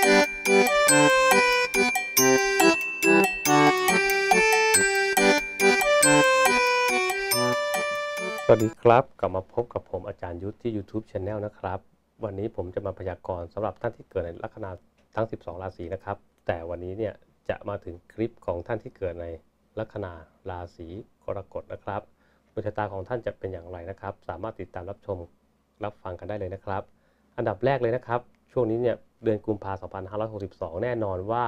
สวัสดีครับกลับมาพบกับผมอาจารย์ยุทธที่ YouTube Channel นะครับ วันนี้ผมจะมาพยากรณ์สำหรับท่านที่เกิดในลัคนาทั้ง 12 ราศีนะครับ แต่วันนี้เนี่ยจะมาถึงคลิปของท่านที่เกิดในลัคนาราศีกรกฎนะครับดวงชะตาของท่านจะเป็นอย่างไรนะครับ สามารถติดตามรับชมรับฟังกันได้เลยนะครับ อันดับแรกเลยนะครับ ช่วงนี้เนี่ยเดือนกุมภาพันธ์2562 แน่นอนว่า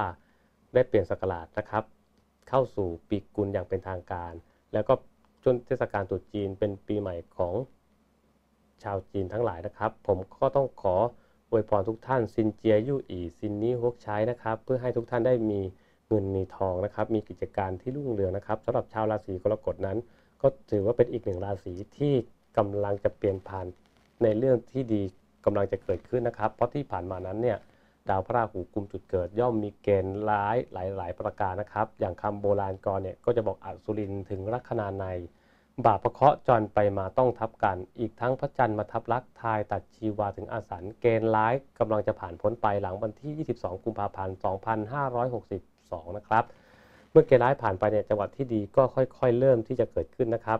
ได้เปลี่ยนสกราชนะครับ เข้าสู่ปีกุลอย่างเป็นทางการ แล้วก็ช่วงเทศกาลตรุษจีนเป็นปีใหม่ของชาวจีนทั้งหลายนะครับ ผมก็ต้องขออวยพรทุกท่านซินเจียยู่อีซินนี้ฮกใช้นะครับ เพื่อให้ทุกท่านได้มีเงินมีทองนะครับ มีกิจการที่รุ่งเรืองนะครับสำหรับชาวราศีกรกฎนั้น ก็ถือว่าเป็นอีกหนึ่งราศีที่กำลังจะเปลี่ยนผ่านในเรื่องที่ดี กำลังจะเกิดขึ้นนะครับ เพราะที่ผ่านมานั้นเนี่ยดาวพระราหูกุมจุดเกิด ย่อมมีเกณฑ์ร้ายหลาย ๆ ประการนะครับ อย่างคำโบราณกรเนี่ยก็จะบอกอสุรินถึงลัคนาใน บาประเคาะจรไปมาต้องทับกัน อีกทั้งพระจันทร์มาทับลักทายตัดชีวาถึงอาสันเกณฑ์ร้ายกำลังจะผ่านพ้นไปหลังวันที่ 22 กุมภาพันธ์2562 นะครับ เมื่อเกณฑ์ร้ายผ่านไปเนี่ยจังหวัดที่ดีก็ค่อย ๆ เริ่มที่จะเกิดขึ้นนะครับ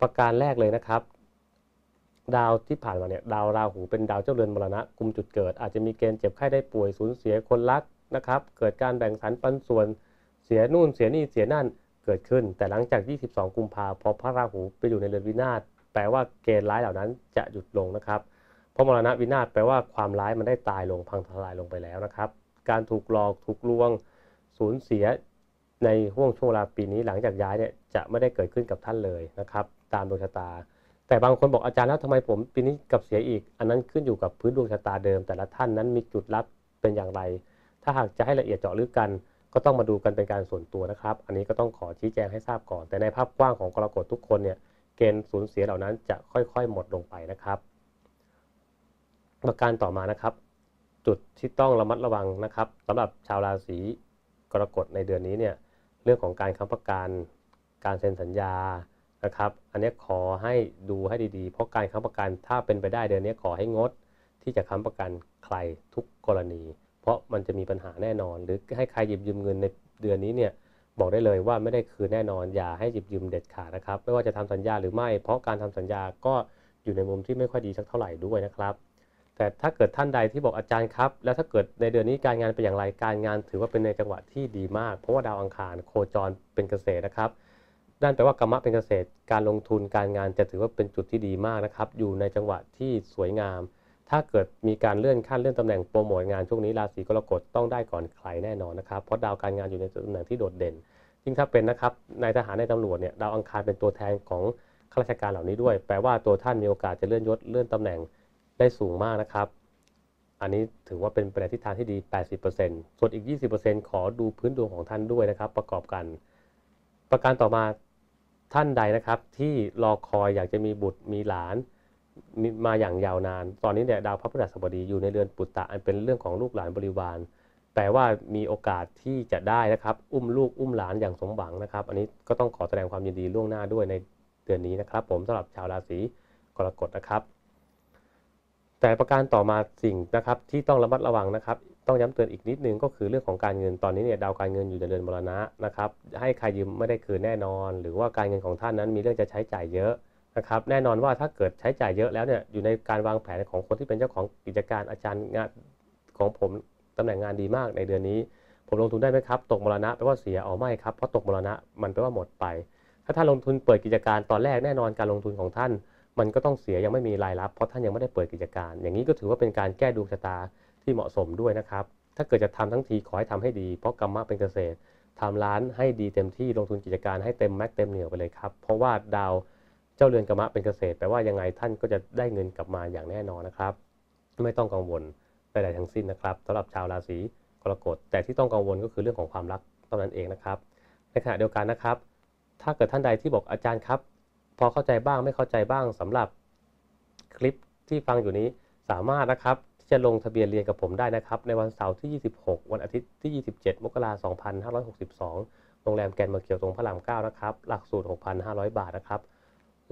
ประการแรกเลยนะครับ ดาวที่ผ่านมาเนี่ยดาวราหูเป็นดาวเจ้าเรือนมรณะกุมจุดเกิด อาจจะมีเกณฑ์เจ็บไข้ได้ป่วยสูญเสียคนรักนะครับเกิดการแบ่งสรรปันส่วนเสียนู่นเสียนี่เสียนั่นเกิดขึ้น แต่หลังจาก 22 กุมภาพอพระราหูไปอยู่ในเรือนวินาศแปลว่าเกณฑ์ร้ายเหล่านั้นจะหยุดลงนะครับเพราะมรณะวินาศแปลว่าความร้ายมันได้ตายลงพังทลายลงไปแล้วนะครับ การถูกหลอกถูกลวงสูญเสียในห่วงช่วงเวลาปีนี้หลังจากย้ายเนี่ยจะไม่ได้เกิดขึ้นกับท่านเลยนะครับ ตามดวงชะตา แต่บางคนบอกอาจารย์แล้วทำไมผมปีนี้กับเสียอีก อันนั้นขึ้นอยู่กับพื้นดวงชะตาเดิม แต่ละท่านนั้นมีจุดลับเป็นอย่างไร ถ้าหากจะให้ละเอียดเจาะลึกกัน ก็ต้องมาดูกันเป็นการส่วนตัวนะครับ อันนี้ก็ต้องขอชี้แจงให้ทราบก่อน แต่ในภาพกว้างของกรกฎทุกคนเนี่ยเกณฑ์สูญเสียเหล่านั้นจะค่อยๆ หมดลงไปนะครับประการต่อมานะครับ จุดที่ต้องระมัดระวังนะครับสำหรับชาวราศีกรกฎในเดือนนี้เนี่ยเรื่องของการค้ำประกันการเซ็นสัญญา นะครับ อันนี้ขอให้ดูให้ดีๆ เพราะการค้ำประกันถ้าเป็นไปได้เดือนนี้ขอให้งด ที่จะค้ำประกันใครทุกกรณี เพราะมันจะมีปัญหาแน่นอน หรือให้ใครหยิบยืมเงินในเดือนนี้เนี่ยบอกได้เลยว่าไม่ได้คืนแน่นอน อย่าให้หยิบยืมเด็ดขาดนะครับ ไม่ว่าจะทำสัญญาหรือไม่ เพราะการทำสัญญาก็อยู่ในมุมที่ไม่ค่อยดีสักเท่าไหร่ด้วยนะครับ แต่ถ้าเกิดท่านใดที่บอกอาจารย์ครับ แล้วถ้าเกิดในเดือนนี้การงานเป็นอย่างไรการงานถือว่าเป็นในจังหวะที่ดีมาก เพราะว่าดาวอังคารโคจรเป็นเกษตรนะครับ นั่นแปลว่ากรรมะเป็นเกษตร การลงทุนการงานจะถือว่าเป็นจุดที่ดีมากนะครับ อยู่ในจังหวะที่สวยงาม ถ้าเกิดมีการเลื่อนขั้นเลื่อนตำแหน่งโปรโมทงานช่วงนี้ราศีกรกฎต้องได้ก่อนใครแน่นอนนะครับ เพราะดาวการงานอยู่ในตำแหน่งที่โดดเด่น ยิ่งถ้าเป็นนะครับนายทหารในตำรวจเนี่ยดาวอังคารเป็นตัวแทนของข้าราชการเหล่านี้ด้วย แปลว่าตัวท่านมีโอกาสจะเลื่อนยศเลื่อนตำแหน่งได้สูงมากนะครับ อันนี้ถือว่าเป็นไปในทิศทางที่ดี 80%ส่วนอีก 20%ขอดูพื้นดวงของท่านด้วยนะครับ ประกอบกัน ประการต่อมา ท่านใดนะครับที่รอคอยอยากจะมีบุตรมีหลานมาอย่างยาวนาน ตอนนี้เนี่ยดาวพระพฤหัสบดีอยู่ในเรือนปุตตะอันเป็นเรื่องของลูกหลานบริวารแปลว่ามีโอกาสที่จะได้นะครับ อุ้มลูกอุ้มหลานอย่างสมหวังนะครับ อันนี้ก็ต้องขอแสดงความยินดีล่วงหน้าด้วยในเดือนนี้นะครับ ผมสำหรับชาวราศีกรกฎนะครับ แต่ประการต่อมาสิ่งนะครับที่ต้องระมัดระวังนะครับ ต้องย้ำเตือนอีกนิดนึงก็คือเรื่องของการเงินตอนนี้เนี่ยดาวการเงินอยู่ในเรือนมรณะนะครับให้ใครยืมไม่ได้คืนแน่นอน หรือว่าการเงินของท่านนั้นมีเรื่องจะใช้จ่ายเยอะนะครับแน่นอนว่าถ้าเกิดใช้จ่ายเยอะแล้วเนี่ยอยู่ในการวางแผนของคนที่เป็นเจ้าของกิจการอาจารย์งานของผมตำแหน่งงานดีมากในเดือนนี้ ผมลงทุนได้ไหมครับตกมรณะแปลว่าเสียอ๋อไม่ครับเพราะตกมรณะมันแปลว่าหมดไป ถ้าท่านลงทุนเปิดกิจการตอนแรกแน่นอนการลงทุนของท่าน มันก็ต้องเสียยังไม่มีรายรับ เพราะท่านยังไม่ได้เปิดกิจการ อย่างนี้ก็ถือว่าเป็นการแก้ดวงชะตา ที่เหมาะสมด้วยนะครับ ถ้าเกิดจะทำทั้งทีขอให้ทำให้ดี เพราะกรรมะเป็นเกษตรทำร้านให้ดีเต็มที่ลงทุนกิจการให้เต็มแม็กเต็มเหนียวไปเลยครับ เพราะว่าดาวเจ้าเรือนกรรมะเป็นเกษตรแปลว่ายังไงท่านก็จะได้เงินกลับมาอย่างแน่นอนนะครับ ไม่ต้องกังวลใดๆทั้งสิ้นนะครับสำหรับชาวราศีกรกฎแต่ที่ต้องกังวลก็คือเรื่องของความรักเท่านั้นเองนะครับ ในขณะเดียวกันนะครับ ถ้าเกิดท่านใดที่บอกอาจารย์ครับ พอเข้าใจบ้างไม่เข้าใจบ้างสำหรับคลิปที่ฟังอยู่นี้สามารถนะครับ ที่จะลงทะเบียนเรียนกับผมได้นะครับ ในวันเสาร์ที่ 26 วันอาทิตย์ที่ 27 มกราคม 2562 โรงแรมแกนมาร์เคียวตรงพระราม 9 นะครับ หลักสูตร 6,500 บาทนะครับ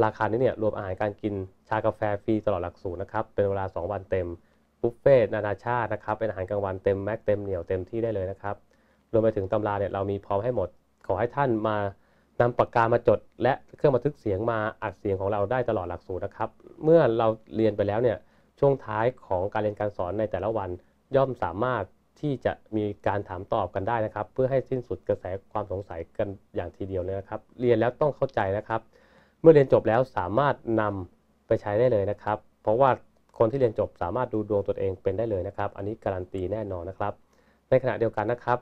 ราคานี้เนี่ยรวมอาหารการกินชากาแฟฟรีตลอดหลักสูตรนะครับ เป็นเวลา 2 วันเต็มบบุฟเฟ่ต์นานาชาตินะครับ เป็นอาหารกลางวันเต็มแม็กเต็มเหนียวเต็มที่ได้เลยนะครับ รวมไปถึงตำราเนี่ยเรามีพร้อมให้หมด ขอให้ท่านมานำปากกามาจด และเครื่องบันทึกเสียงมาอัดเสียงของเราได้ตลอดหลักสูตรนะครับ เมื่อเราเรียนไปแล้วเนี่ย ช่วงท้ายของการเรียนการสอนในแต่ละวัน ย่อมสามารถที่จะมีการถามตอบกันได้นะครับ เพื่อให้สิ้นสุดกระแสความสงสัยกันอย่างทีเดียวเลยนะครับ เรียนแล้วต้องเข้าใจนะครับ เมื่อเรียนจบแล้วสามารถนำไปใช้ได้เลยนะครับ เพราะว่าคนที่เรียนจบสามารถดูดวงตนเองเป็นได้เลยนะครับ อันนี้การันตีแน่นอนนะครับ ในขณะเดียวกันนะครับ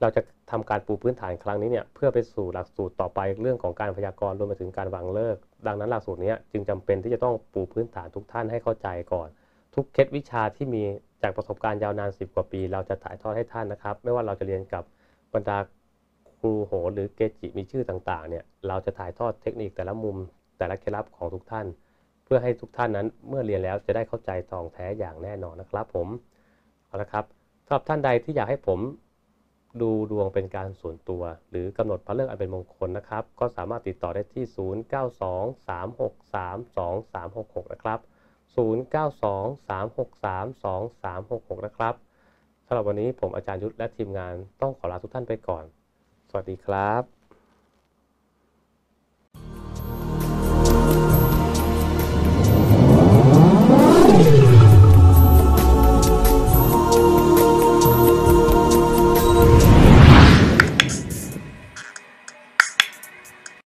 เราจะทำการปูพื้นฐานครั้งนี้เนี่ยเพื่อไปสู่หลักสูตรต่อไปเรื่องของการพยากรณ์รวมไปถึงการวางเลิก ดังนั้นหลักสูตรนี้จึงจำเป็นที่จะต้องปูพื้นฐานทุกท่านให้เข้าใจก่อน ทุกเคล็ดวิชาที่มีจากประสบการณ์ยาวนาน 10 กว่าปี เราจะถ่ายทอดให้ท่านนะครับ ไม่ว่าเราจะเรียนกับบรรดาครูโหหรือเกจิมีชื่อต่างๆเนี่ยเราจะถ่ายทอดเทคนิคแต่ละมุมแต่ละเคล็ดลับของทุกท่าน เพื่อให้ทุกท่านนั้นเมื่อเรียนแล้วจะได้เข้าใจทองแท้อย่างแน่นอนนะครับ ผมเอาละครับสำหรับท่านใดที่อยากให้ผม ดูดวงเป็นการส่วนตัว หรือกำหนดพระเลิกอันเป็นมงคลนะครับ ก็สามารถติดต่อได้ที่ 0923632366 นะครับ 0923632366 นะครับสำหรับวันนี้ผมอาจารย์ยุทธและทีมงานต้องขอลาทุกท่านไปก่อน สวัสดีครับ